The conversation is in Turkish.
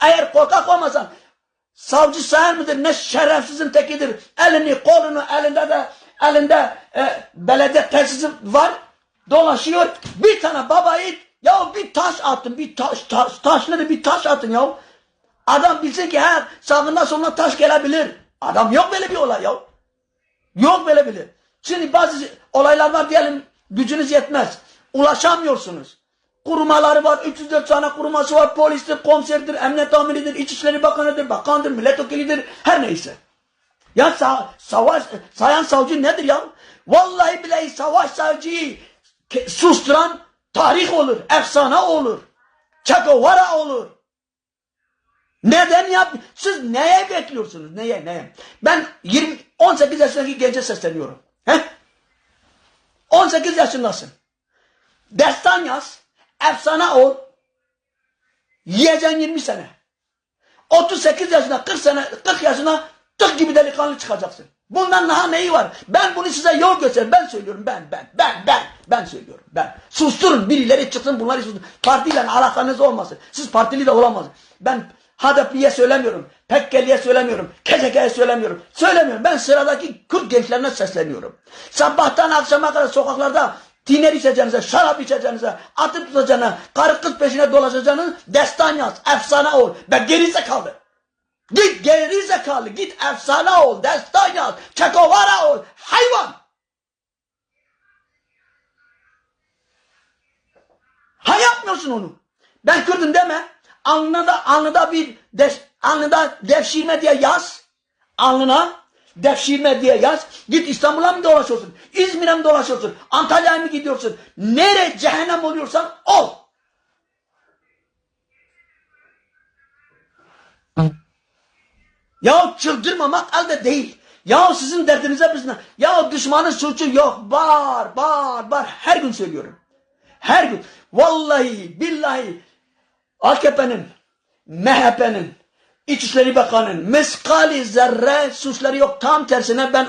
Eğer korkak olmasan savcı sayar mıdır? Ne şerefsizin tekidir. Elini kolunu elinde de elinde e, belediye tesisi var. Dolaşıyor. Bir tane babayı ya bir taş atın. Bir taş, taş taşları bir taş atın ya. Adam bilsin ki her sağında soluna taş gelebilir. Adam yok böyle bir olay ya. Yok böyle biri. Şimdi bazı olaylar var diyelim gücünüz yetmez. Ulaşamıyorsunuz. Kurumaları var. 304 tane kuruması var. Polistir, komiserdir, emniyet amiridir, İçişleri Bakanı'dır, bakandır, milletvekilidir. Her neyse. Ya sa savaş, sayan savcı nedir ya? Vallahi billahi savaş savcıyı susturan tarih olur, efsane olur. Çekovara olur. Neden yap? Siz neye bekliyorsunuz? Neye? Neye? Ben 20 18 yaşındaki gence sesleniyorum. He? 18 yaşındasın. Destan yaz. Efsane ol. Yiyeceksin 20 sene. 38 yaşına, 40 sene, 40 yaşına tık gibi delikanlı çıkacaksın. Bundan daha neyi var? Ben bunu size yol gösteririm. Ben söylüyorum. Ben, ben, ben, ben. Ben söylüyorum. Ben. Susturun. Birileri çıksın bunları susturun. Partiyle alakanız olmasın. Siz partili de olamazsınız. Ben HDP'ye söylemiyorum. Pekkeli'ye söylemiyorum. KCK'ye söylemiyorum. Söylemiyorum. Ben sıradaki Kürt gençlerine sesleniyorum. Sabahtan akşama kadar sokaklarda tiner içeceğinize, şarap içeceğinize, atıp tutacağına, karı kız peşine dolaşacağınız destan yaz. Efsane ol. Ben geri zekalı. Git geri zekalı. Git efsane ol. Destan yaz. Çekovara ol. Hayvan. Ha yapmıyorsun onu. Ben Kürt'üm deme. Alnına da, bir des, alnında devşirme diye yaz. Alnına devşirme diye yaz. Git İstanbul'a mı dolaşıyorsun? İzmir'e mi dolaşıyorsun? Antalya'ya mı gidiyorsun? Nere cehennem oluyorsan ol. Ya çıldırmamak elde değil. Ya sizin derdinize biz ne? Ya düşmanın suçu yok. Var, var, var. Her gün söylüyorum. Her gün. Vallahi, billahi AKP'nin, MHP'nin, İçişleri Bakanı'nın miskali zerre suçları yok. Tam tersine ben